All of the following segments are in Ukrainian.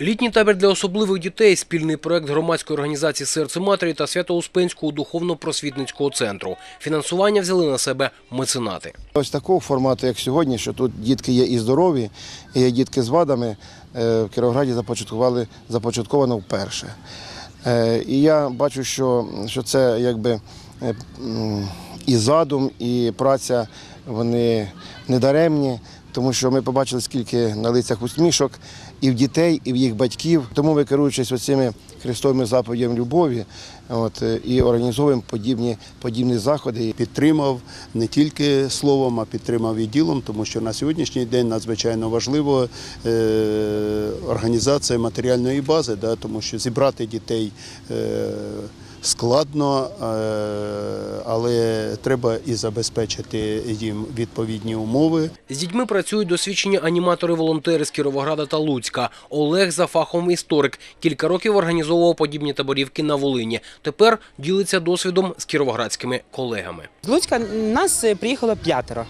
Літній табір для особливих дітей спільний проект громадської організації Серце матері та Свято-Успенського духовно-просвітницького центру. Фінансування взяли на себе меценати. Ось такого формату, як сьогодні, що тут дітки є і здорові, і є дітки з вадами, е, в Кіровограді започаткували започатковано вперше. Е, І я бачу, що, що це якби е, і задум, і праця вони недаремні, тому що ми побачили, скільки на лицях усмішок і в дітей, і в їх батьків. Тому ми керуючись оцими христовими заповідями любові, от, е, і організовуємо подібні, подібні заходи. підтримав не тільки словом, а підтримав і ділом, тому що на сьогоднішній день надзвичайно важливо е, організація матеріальної бази, да, тому що зібрати дітей е, складно, е, але треба і забезпечити їм відповідні умови. З дітьми працюють досвідчені аніматори-волонтери з Кіровограда та Луцька. Олег за фахом історик. Кілька років організовував подібні таборівки на Волині. Тепер ділиться досвідом з кіровоградськими колегами. З Луцька нас е, приїхало п'ятеро.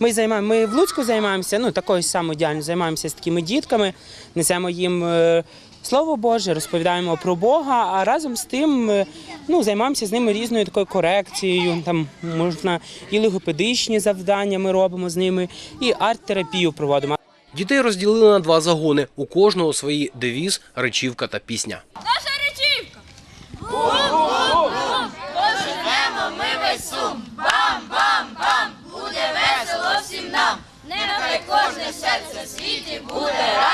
Ми займаємо, ми в Луцьку займаємося, ну такою самою діяльністю займаємося з такими дітками, несемо їм е, слово Боже, розповідаємо про Бога, а разом з тим е, ну, займаємося з ними різною такою корекцією. Там можна і логопедичні завдання ми робимо з ними, і арт-терапію проводимо. Дітей розділили на два загони. У кожного свої девіз, речівка та пісня. Наша речівка! Бум-бум-бум! Поженемо ми весь сум! Бам-бам-бам! Буде весело всім нам! Нехай кожне серце в світі буде зігріте!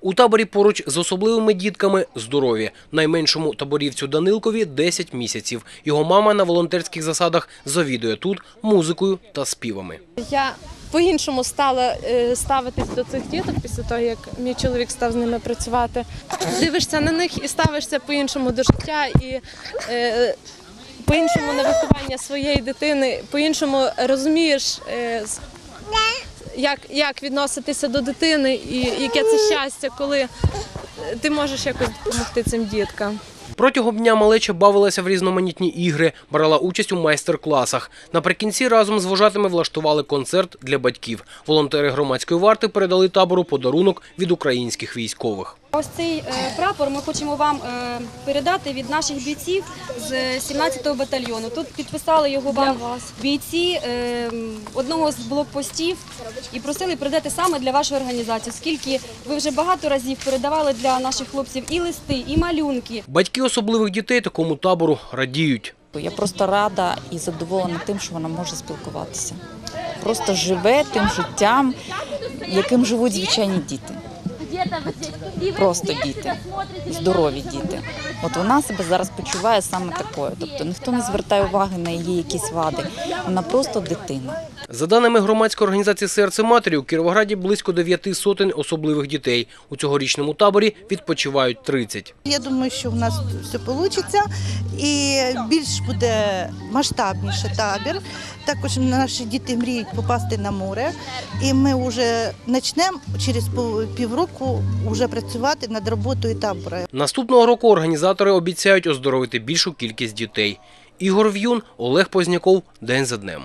У таборі поруч з особливими дітками здорові. Найменшому таборівцю Данилкові 10 місяців. Його мама на волонтерських засадах завідує тут музикою та співами. Я по-іншому стала е, ставитись до цих діток після того, як мій чоловік став з ними працювати. Дивишся на них і ставишся по-іншому до життя і е, по-іншому на виховання своєї дитини, по-іншому розумієш, е, як, як відноситися до дитини і яке це щастя, коли ти можеш якось допомогти цим діткам. Протягом дня малеча бавилася в різноманітні ігри, брала участь у майстер-класах. Наприкінці разом з вожатими влаштували концерт для батьків. Волонтери громадської варти передали табору подарунок від українських військових. Ось цей е, прапор ми хочемо вам е, передати від наших бійців з 17-го батальйону. Тут підписали його вам бійці е, одного з блокпостів і просили передати саме для вашої організації, оскільки ви вже багато разів передавали для наших хлопців і листи, і малюнки. Батьки особливих дітей такому табору радіють. Я просто рада і задоволена тим, що вона може спілкуватися. Просто живе тим життям, яким живуть звичайні діти. Просто діти, здорові діти. От вона себе зараз почуває саме такою. Тобто ніхто не звертає уваги на її якісь вади. Вона просто дитина. За даними громадської організації «Серце матері», у Кіровограді близько дев'яти сотень особливих дітей. У цьогорічному таборі відпочивають 30. Я думаю, що в нас все вийде і більш буде масштабніше табір. Також наші діти мріють попасти на море, і ми вже почнемо через півроку вже працювати над роботою табору. Наступного року організатори обіцяють оздоровити більшу кількість дітей. Ігор В'юн, Олег Позняков. День за днем.